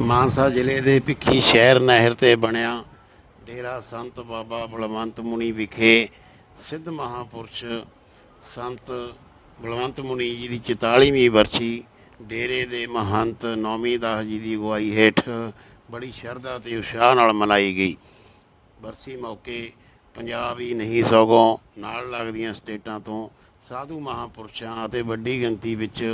ਮਾਨਸਾ ਜ਼ਿਲ੍ਹੇ ਦੇ ਭਿੱਖੀ ਸ਼ਹਿਰ ਨਹਿਰ ਤੇ ਬਣਿਆ ਡੇਰਾ ਸੰਤ ਬਾਬਾ ਬਲਵੰਤ ਮੁਨੀ ਵਿਖੇ ਸਿੱਧ ਮਹਾਪੁਰਸ਼ ਸੰਤ ਬਲਵੰਤ ਮੁਨੀ ਜੀ ਦੀ 44ਵੀਂ ਵਰਸੀ ਡੇਰੇ ਦੇ ਮਹੰਤ ਨੌਮੀ ਦਾਸ ਜੀ ਦੀ ਅਗਵਾਈ ਹੇਠ ਬੜੀ ਸ਼ਰਧਾ ਤੇ ਉਤਸ਼ਾਹ ਨਾਲ ਮਨਾਈ ਗਈ। ਬਰਸੀ ਮੌਕੇ ਪੰਜਾਬ ਹੀ ਨਹੀਂ ਸਗੋਂ ਨਾਲ ਲੱਗਦੀਆਂ ਸਟੇਟਾਂ ਤੋਂ ਸਾਧੂ ਮਹਾਪੁਰਸ਼ਾਂ ਅਤੇ ਵੱਡੀ ਗਿਣਤੀ ਵਿੱਚ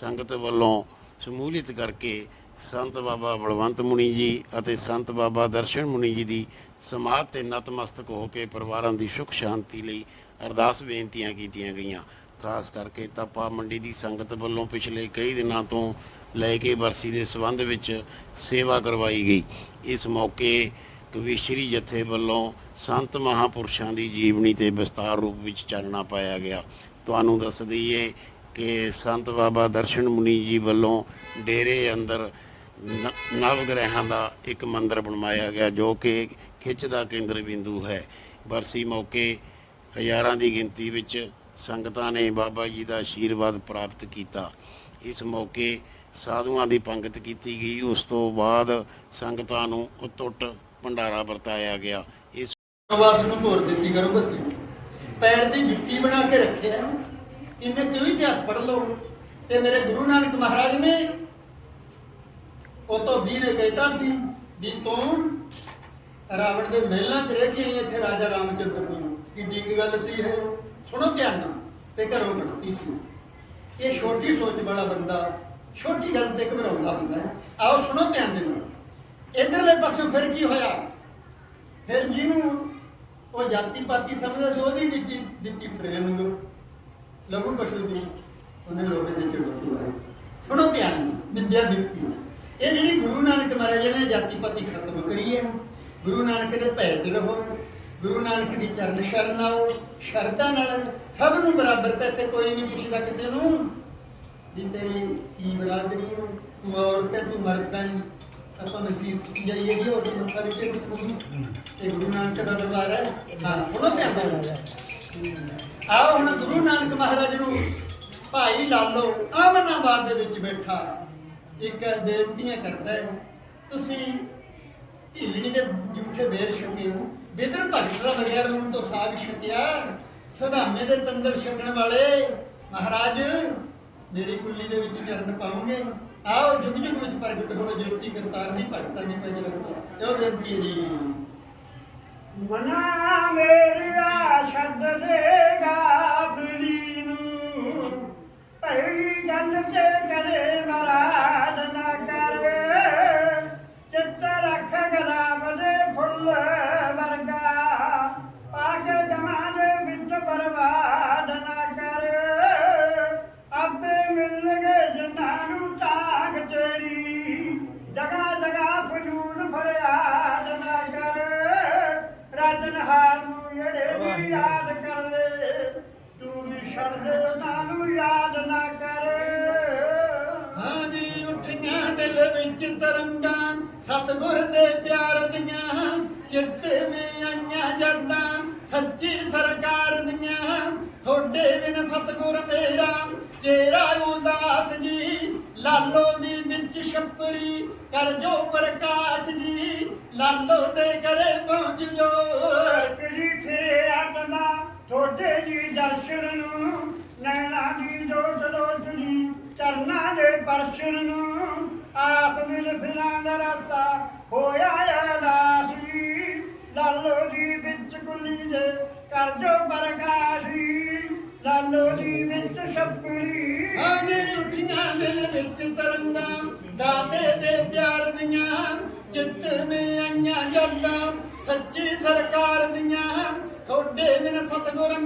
ਸੰਗਤ ਵੱਲੋਂ ਸਮੂਲਿਤ ਕਰਕੇ ਸੰਤ ਬਾਬਾ ਬਲਵੰਤ ਮੁਨੀ ਜੀ ਅਤੇ ਸੰਤ ਬਾਬਾ ਦਰਸ਼ਨ ਮੁਨੀ ਜੀ ਦੀ ਸਮਾਧ ਤੇ ਨਤਮਸਤਕ ਹੋ ਕੇ ਪਰਿਵਾਰਾਂ ਦੀ ਸੁਖ ਸ਼ਾਂਤੀ ਲਈ ਅਰਦਾਸ ਬੇਨਤੀਆਂ ਕੀਤੀਆਂ ਗਈਆਂ। ਖਾਸ ਕਰਕੇ ਤਪਾ ਮੰਡੀ ਦੀ ਸੰਗਤ ਵੱਲੋਂ ਪਿਛਲੇ ਕਈ ਦਿਨਾਂ ਤੋਂ ਲੈ ਕੇ ਬਰਸੀ ਦੇ ਸੰਬੰਧ ਵਿੱਚ ਸੇਵਾ ਕਰਵਾਈ ਗਈ। ਇਸ ਮੌਕੇ ਕਵੀਸ਼ਰੀ ਜਥੇ ਵੱਲੋਂ ਸੰਤ ਮਹਾਪੁਰਸ਼ਾਂ ਦੀ ਜੀਵਨੀ ਤੇ ਵਿਸਤਾਰ ਰੂਪ ਵਿੱਚ ਚਾਨਣਾ ਪਾਇਆ ਗਿਆ। ਤੁਹਾਨੂੰ ਦੱਸ ਦਈਏ ਕਿ ਸੰਤ ਬਾਬਾ ਦਰਸ਼ਨ ਮੁਨੀ ਜੀ ਵੱਲੋਂ ਡੇਰੇ ਅੰਦਰ ਨਵ ਗ੍ਰਹਿਾਂ ਦਾ ਇੱਕ ਮੰਦਿਰ ਬਣਵਾਇਆ ਗਿਆ ਜੋ ਕਿ ਖਿੱਚ ਦਾ ਕੇਂਦਰ ਬਿੰਦੂ ਹੈ। ਬਰਸੀ ਮੌਕੇ ਹਜ਼ਾਰਾਂ ਦੀ ਗਿਣਤੀ ਵਿੱਚ ਸੰਗਤਾਂ ਨੇ ਬਾਬਾ ਜੀ ਦਾ ਆਸ਼ੀਰਵਾਦ ਪ੍ਰਾਪਤ ਕੀਤਾ। ਇਸ ਮੌਕੇ ਸਾਧੂਆਂ ਦੀ ਪੰਗਤ ਕੀਤੀ ਗਈ। ਉਸ ਤੋਂ ਬਾਅਦ ਸੰਗਤਾਂ ਨੂੰ ਉਤੁੱਟ ਭੰਡਾਰਾ ਵਰਤਾਇਆ ਗਿਆ। ਇਸ ਵਾਸ ਨੂੰ ਤੋੜ ਦਿੱਤੀ ਕਰੋ ਬੱਤੀ ਪੈਰ ਦੀ ਜੁੱਤੀ ਬਣਾ ਕੇ ਰੱਖਿਆ। ਇਹਨੇ ਕਿਉਂ ਇਤਿਹਾਸ ਪੜ੍ਹ ਲਓ। ਤੇ ਮੇਰੇ ਗੁਰੂ ਨਾਨਕ ਮਹਾਰਾਜ ਨੇ ਉਹ ਤੋਂ ਵੀ ਨੇ ਕਹਿਤਾ ਸੀ ਵੀ ਤੂੰ ਰਾਵਣ ਦੇ ਮਹਿਲਾਂ 'ਚ ਰਹਿ ਕੇ ਆਈ ਇੱਥੇ ਰਾਜਾ ਰਾਮਚੰਦਰ ਨੂੰ। ਕਿੱਡੀ ਕੁ ਗੱਲ ਸੀ ਇਹ? ਸੁਣੋ ਧਿਆਨ ਨਾਲ ਤੇ ਘਰੋਂ ਕੱਢਤੀ ਸੀ। ਇਹ ਛੋਟੀ ਸੋਚ ਵਾਲਾ ਬੰਦਾ ਛੋਟੀ ਗੱਲ ਤੇ ਘਬਰਾਉਂਦਾ ਹੁੰਦਾ ਹੈ। ਆਓ ਸੁਣੋ ਧਿਆਨ ਦੇ ਨਾਲ। ਇਧਰਲੇ ਪਾਸੇ ਫਿਰ ਕੀ ਹੋਇਆ? ਫਿਰ ਜਿਹਨੂੰ ਉਹ ਜਾਤੀ ਪਾਤੀ ਸਮਝਦਾ ਸੀ ਉਹਦੀ ਦਿੱਤੀ ਦਿੱਤੀ ਟ੍ਰੇਨਿੰਗ ਲਘੂ ਕਸ਼ੂ ਦੀ ਉਹਨੇ ਲੋਕਾਂ ਦੇ ਚੜ੍ਹੋ ਸੁਣੋ ਧਿਆਨ ਨਾਲ, ਵਿਦਿਆ ਦਿੱਤੀ। ਇਹ ਜਿਹੜੀ ਗੁਰੂ ਨਾਨਕ ਮਹਾਰਾਜ ਨੇ ਜਾਤੀ ਪਾਤੀ ਖਤਮ ਕਰੀ ਹੈ। ਗੁਰੂ ਨਾਨਕ ਦੇ ਭੈ ਚ ਰਹੋ, ਗੁਰੂ ਨਾਨਕ ਦੀ ਚਰਨ ਸ਼ਰਨ ਆਓ, ਸ਼ਰਧਾ ਨਾਲ ਸਭ ਨੂੰ ਬਰਾਬਰ ਤੇ ਇੱਥੇ ਕੋਈ ਨਹੀਂ ਪੁੱਛਦਾ ਕਿਸੇ ਨੂੰ ਵੀ ਤੇਰੀ ਕੀ ਬਰਾਦਰੀ ਹੈ, ਤੂੰ ਔਰਤ ਹੈ, ਤੂੰ ਮਰਦ ਹੈ, ਆਪਾਂ ਮਸੀਤ ਚ ਜਾਈਏ ਕਿ ਹੋਰ ਕੀ ਮੱਥਾ ਰਿਕੇ ਕੁਛ ਨਹੀਂ ਇਹ ਗੁਰੂ ਨਾਨਕ ਦਾ ਦਰਬਾਰ ਹੈ। ਹਾਂ, ਸੁਣੋ ਧਿਆਨ ਨਾਲ। ਆਓ ਹੁਣ ਗੁਰੂ ਨਾਨਕ ਮਹਾਰਾਜ ਨੂੰ ਭਾਈ ਲਾਲੋ ਆਮਨਾਬਾਦ ਦੇ ਵਿੱਚ ਬੈਠਾ। ਇੱਕ ਬੇਨਤੀਆਂ ਕਰਦਾ ਹੈ। ਤੁਸੀਂ ਢਿੱਲਣੀ ਦੇ ਜੂਠੇ ਬੇਰ ਛਕੇ ਹੋ। ਬਿਦਰ ਭਗਤ ਦਾ ਬਗੈਰ ਹੁਣ ਤੋਂ ਸਾਗ ਛਕਿਆ। ਸਦਾਮੇ ਦੇ ਤੰਦਰ ਛਕਣ ਵਾਲੇ ਮਹਾਰਾਜ, ਮੇਰੀ ਕੁੱਲੀ ਦੇ ਵਿੱਚ ਚਰਨ ਪਾਉਂਗੇ। ਆਓ, ਜੁਗ ਜੁਗ ਵਿੱਚ ਪ੍ਰਗਟ ਹੋਵੇ। ਜੋਤੀ ਕਰਤਾਰ ਦੀ ਭਗਤਾਂ ਦੀ ਪੈਜ ਰੱਖੋ। ਇਹੋ ਬੇਨਤੀ ਹੈ ਜੀ। ਮਨਾ ਮੇਰੀਆ ਛੱਡ ਦੇਗਾ ਦਿਲ ਵਿੱਚ ਤਰੰਗਾਂ ਸਤਿਗੁਰ ਦੇ ਪਿਆਰ ਦੀਆਂ, ਚਿੱਤ ਮੇ ਆਈਆਂ ਜਦਾਂ ਸੱਚੀ ਸਰਕਾਰ ਦੀਆਂ। ਥੋੜੇ ਦਿਨ ਸਤਿਗੁਰ ਮੇਰਾ ਚਿਹਰਾ ਉਦਾਸ ਜੀ। ਲਾਲੋ ਦੀ ਵਿੱਚ ਛਪਰੀ ਕਰ ਜੋ ਪ੍ਰਕਾਸ਼ ਜੀ। ਲਾਲੋ ਦੇ ਘਰੇ ਪਹੁੰਚ ਜੋ। ਕਿਹੜੀ ਫਿਰੇ ਆਤਮਾ ਥੋੜੇ ਜੀ ਦਰਸ਼ਨ ਨੂੰ, ਨੈਣਾ ਦੀ ਜੋਤ ਲੋਚਦੀ ਚਰਨਾਂ ਦੇ ਪਰਸ਼ਨ ਨੂੰ। ਆਪ ਮਿਲ ਫਿਰਾਂ ਦਾ ਰਸਾ ਹੋਇਆ ਐਲਾਸੀ ਲਾਲੋ ਜੀ ਵਿੱਚ ਕੁਲੀ ਦੇ ਕਰ ਜੋ ਪ੍ਰਕਾਸ਼ੀ ਲਾਲੋ ਜੀ ਵਿੱਚ ਛਪਰੀ। ਆਗੇ ਉੱਠੀਆਂ ਦਿਲ ਵਿੱਚ ਤਰੰਗਾਂ, ਦਾਤੇ ਦੇ ਪਿਆਰ ਦੀਆਂ, ਚਿੱਤ ਮੇ ਆਈਆਂ ਜਦਾਂ ਸੱਚੀ ਸਰਕਾਰ ਦੀਆਂ। ਥੋੜੇ ਬਿਨ ਸਤਗੁਰ